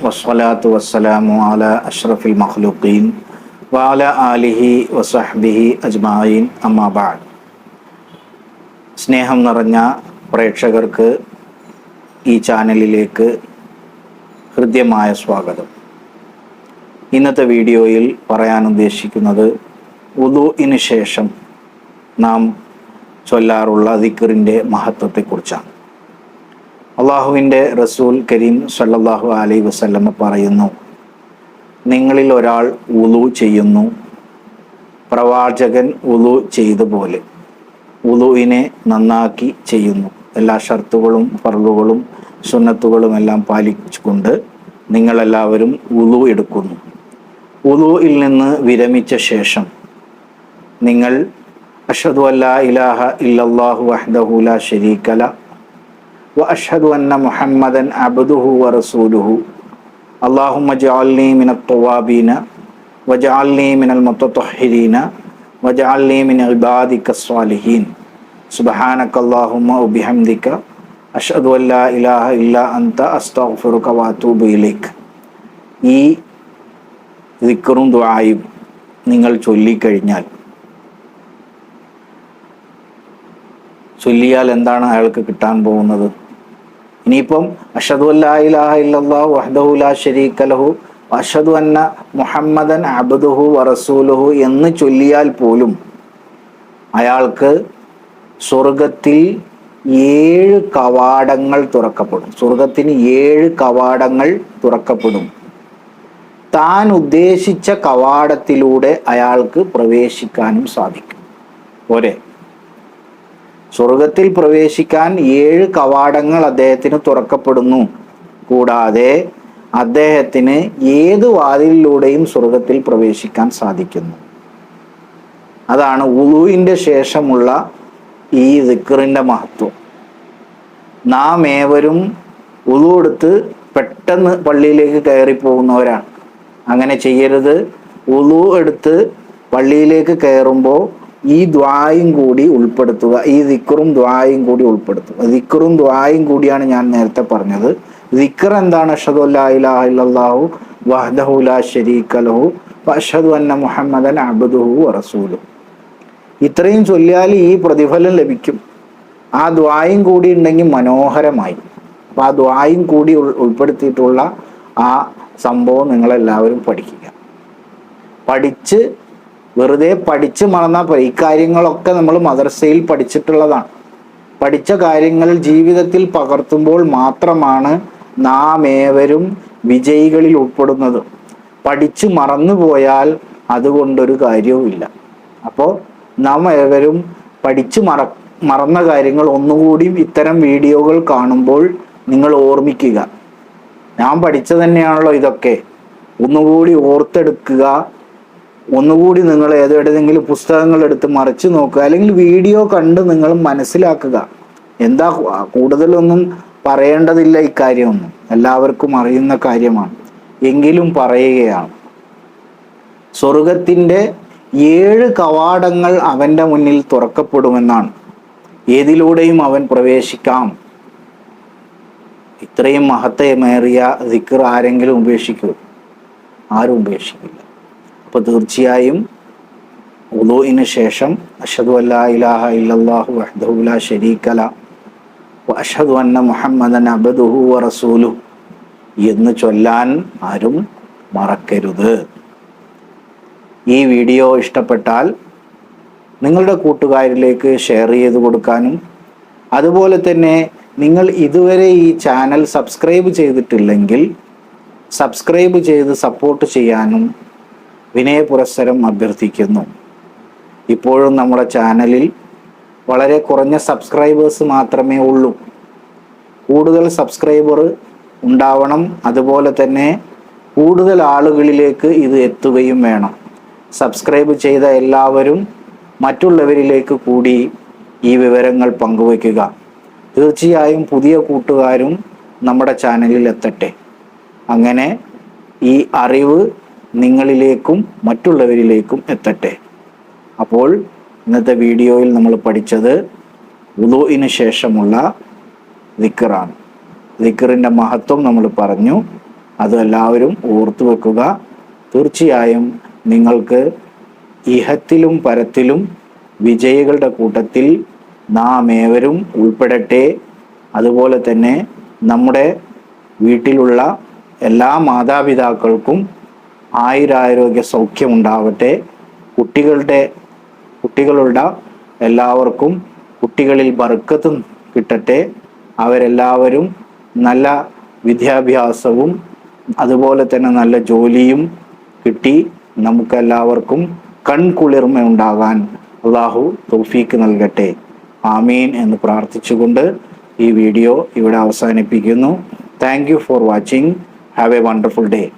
വസ്സലാത്തു വസ്സലാമു അഷ്റഫിൽ മഖ്ലൂഖീൻ ആലിഹി വസഹ്ബിഹി സ്നേഹം നിറഞ്ഞ പ്രേക്ഷകർക്ക് ഈ ചാനലിലേക്ക് ഹൃദ്യമായ സ്വാഗതം. ഇന്നത്തെ വീഡിയോയിൽ പറയാൻ ഉദ്ദേശിക്കുന്നത് ഉദുഇന് ശേഷം നാം ചൊല്ലാറുള്ള ദിക്കറിന്റെ മഹത്വത്തെക്കുറിച്ചാണ്. അള്ളാഹുവിന്റെ റസൂൽ കരീം സല്ലാഹു അലൈ വസല്ലമ പറയുന്നു നിങ്ങളിൽ ഒരാൾ ഉളു ചെയ്യുന്നു പ്രവാചകൻ ഉളു ചെയ്ത പോലെ ഉളുവിനെ നന്നാക്കി ചെയ്യുന്നു. എല്ലാ ഷർത്തുകളും പറവുകളും സുന്നത്തുകളും എല്ലാം പാലിച്ചുകൊണ്ട് നിങ്ങളെല്ലാവരും ഉളു എടുക്കുന്നു. ഉളുവിൽ നിന്ന് വിരമിച്ച ശേഷം നിങ്ങൾ അഷദു അല്ലാ ഇലാഹ ഇല്ലാഹു വഹദഹുല ലാ ശരീകല وأشهد أن محمدا عبده ورسوله اللهم اجعلني من التوابين واجعلني من المتطهرين واجعلني من عبادك الصالحين سبحانك اللهم وبحمدك أشهد أن لا إله إلا أنت أستغفرك وأتوب إليك ഈ ദിക്കറും ദുആയും നിങ്ങൾ ചൊല്ലിക്കഴിഞ്ഞാൽ ചൊല്ലിയാൽ എന്താണ് അയാൾക്ക് കിട്ടാൻ പോകുന്നത് ഇനിയിപ്പം അഷദു അല്ലാഹു ലഹു അഷദു അന്ന മുഹമ്മദൻ അബ്ദുഹു വറസൂലുഹു എന്ന് ചൊല്ലിയാൽ പോലും അയാൾക്ക് സ്വർഗത്തിൽ ഏഴ് കവാടങ്ങൾ തുറക്കപ്പെടും. സ്വർഗത്തിന് ഏഴ് കവാടങ്ങൾ തുറക്കപ്പെടും. താൻ ഉദ്ദേശിച്ച കവാടത്തിലൂടെ അയാൾക്ക് പ്രവേശിക്കാനും സാധിക്കും. പോരെ സ്വർഗത്തിൽ പ്രവേശിക്കാൻ ഏഴ് കവാടങ്ങൾ അദ്ദേഹത്തിന് തുറക്കപ്പെടുന്നു. കൂടാതെ അദ്ദേഹത്തിന് ഏത് വാതിലിലൂടെയും സ്വർഗത്തിൽ പ്രവേശിക്കാൻ സാധിക്കുന്നു. അതാണ് ഉളുവിന്റെ ശേഷമുള്ള ഈ ദിക്കറിന്റെ മഹത്വം. നാം ഏവരും ഉളു എടുത്ത് പെട്ടെന്ന് പള്ളിയിലേക്ക് കയറി പോകുന്നവരാണ് അങ്ങനെ ചെയ്യരുത്. ഉളു എടുത്ത് പള്ളിയിലേക്ക് കയറുമ്പോൾ ഈ ദ്വായും കൂടി ഉൾപ്പെടുത്തുക ഈ ദിക്കറും ദ്വായും കൂടി ഉൾപ്പെടുത്തുക. ദിക്കറും ദ്വായും കൂടിയാണ് ഞാൻ നേരത്തെ പറഞ്ഞത്. ദിക്കർ എന്താണ്? അഷദു അല്ലാഹു വഹദഹു ലാ ശരീക ലഹു അഷദു അന്ന മുഹമ്മദൻ അബ്ദുഹു റസൂലു ഇത്രയും ചൊല്ലിയാൽ ഈ പ്രതിഫലം ലഭിക്കും. ആ ദ്വായും കൂടി ഉണ്ടെങ്കിൽ മനോഹരമായി. അപ്പം ആ ദ്വായും കൂടി ഉൾപ്പെടുത്തിയിട്ടുള്ള ആ സംഭവം നിങ്ങളെല്ലാവരും പഠിക്കുക. പഠിച്ച് വെറുതെ പഠിച്ച് മറന്നാൽ പോയി ഇക്കാര്യങ്ങളൊക്കെ നമ്മൾ മദർസയിൽ പഠിച്ചിട്ടുള്ളതാണ്. പഠിച്ച കാര്യങ്ങൾ ജീവിതത്തിൽ പകർത്തുമ്പോൾ മാത്രമാണ് നാം ഏവരും വിജയികളിൽ ഉൾപ്പെടുന്നത്. പഠിച്ച് മറന്നുപോയാൽ അതുകൊണ്ടൊരു കാര്യവുമില്ല. അപ്പോൾ നാം ഏവരും പഠിച്ച് മറ മറന്ന കാര്യങ്ങൾ ഒന്നുകൂടി ഇത്തരം വീഡിയോകൾ കാണുമ്പോൾ നിങ്ങൾ ഓർമ്മിക്കുക. ഞാൻ പഠിച്ചത് തന്നെയാണല്ലോ ഇതൊക്കെ. ഒന്നുകൂടി ഓർത്തെടുക്കുക. ഒന്നുകൂടി നിങ്ങൾ ഏതെങ്കിലും പുസ്തകങ്ങൾ എടുത്ത് മറിച്ച് നോക്കുക അല്ലെങ്കിൽ വീഡിയോ കണ്ട് നിങ്ങൾ മനസ്സിലാക്കുക. എന്താ കൂടുതലൊന്നും പറയേണ്ടതില്ല ഇക്കാര്യമൊന്നും എല്ലാവർക്കും അറിയുന്ന കാര്യമാണ്. എങ്കിലും പറയുകയാണ്. സ്വർഗത്തിന്റെ ഏഴ് കവാടങ്ങൾ അവന്റെ മുന്നിൽ തുറക്കപ്പെടുമെന്നാണ്. ഏതിലൂടെയും അവൻ പ്രവേശിക്കാം. ഇത്രയും മഹത്തയമേറിയ ദിക്കർ ആരെങ്കിലും ഉപേക്ഷിക്കൂ ആരും ഉപേക്ഷിക്കില്ല. അപ്പോൾ തീർച്ചയായും ഉദുവിന് ശേഷം അഷദു അല്ലാ ഇലാഹ ഇല്ലല്ലാഹു വഹ്ദഹു ലാ ശരീക അഷദു അന്ന മുഹമ്മദൻ അബദുഹു റസൂലു എന്ന് ചൊല്ലാൻ ആരും മറക്കരുത്. ഈ വീഡിയോ ഇഷ്ടപ്പെട്ടാൽ നിങ്ങളുടെ കൂട്ടുകാരിലേക്ക് ഷെയർ ചെയ്ത് കൊടുക്കാനും അതുപോലെ തന്നെ നിങ്ങൾ ഇതുവരെ ഈ ചാനൽ സബ്സ്ക്രൈബ് ചെയ്തിട്ടില്ലെങ്കിൽ സബ്സ്ക്രൈബ് ചെയ്ത് സപ്പോർട്ട് ചെയ്യാനും വിനയപുരസ്സരം അഭ്യർത്ഥിക്കുന്നു. ഇപ്പോഴും നമ്മുടെ ചാനലിൽ വളരെ കുറഞ്ഞ സബ്സ്ക്രൈബേഴ്സ് മാത്രമേ ഉള്ളൂ. കൂടുതൽ സബ്സ്ക്രൈബർ ഉണ്ടാവണം. അതുപോലെ തന്നെ കൂടുതൽ ആളുകളിലേക്ക് ഇത് എത്തുകയും വേണം. സബ്സ്ക്രൈബ് ചെയ്ത എല്ലാവരും മറ്റുള്ളവരിലേക്ക് കൂടി ഈ വിവരങ്ങൾ പങ്കുവയ്ക്കുക. തീർച്ചയായും പുതിയ കൂട്ടുകാരും നമ്മുടെ ചാനലിൽ എത്തട്ടെ. അങ്ങനെ ഈ അറിവ് നിങ്ങളിലേക്കും മറ്റുള്ളവരിലേക്കും എത്തട്ടെ. അപ്പോൾ ഇന്നത്തെ വീഡിയോയിൽ നമ്മൾ പഠിച്ചത് ഉദോയിന് ശേഷമുള്ള ദിക്കറാണ് ദിക്കറിന്റെ മഹത്വം നമ്മൾ പറഞ്ഞു. അത് എല്ലാവരും ഓർത്തു വെക്കുക. തീർച്ചയായും നിങ്ങൾക്ക് ഇഹത്തിലും പരത്തിലും വിജയികളുടെ കൂട്ടത്തിൽ നാം ഏവരും ഉൾപ്പെടട്ടെ. അതുപോലെ തന്നെ നമ്മുടെ വീട്ടിലുള്ള എല്ലാ മാതാപിതാക്കൾക്കും ആയുരാരോഗ്യ സൗഖ്യം ഉണ്ടാവട്ടെ. കുട്ടികളുടെ കുട്ടികളുടെ എല്ലാവർക്കും കുട്ടികളിൽ ബർക്കത്തും കിട്ടട്ടെ. അവരെല്ലാവരും നല്ല വിദ്യാഭ്യാസവും അതുപോലെ തന്നെ നല്ല ജോലിയും കിട്ടി. നമുക്കെല്ലാവർക്കും കൺകുളിർമ ഉണ്ടാകാൻ അള്ളാഹു തൗഫീക്ക് നൽകട്ടെ. ആമീൻ എന്ന് പ്രാർത്ഥിച്ചുകൊണ്ട് ഈ വീഡിയോ ഇവിടെ അവസാനിപ്പിക്കുന്നു. Thank for watching have a wonderful day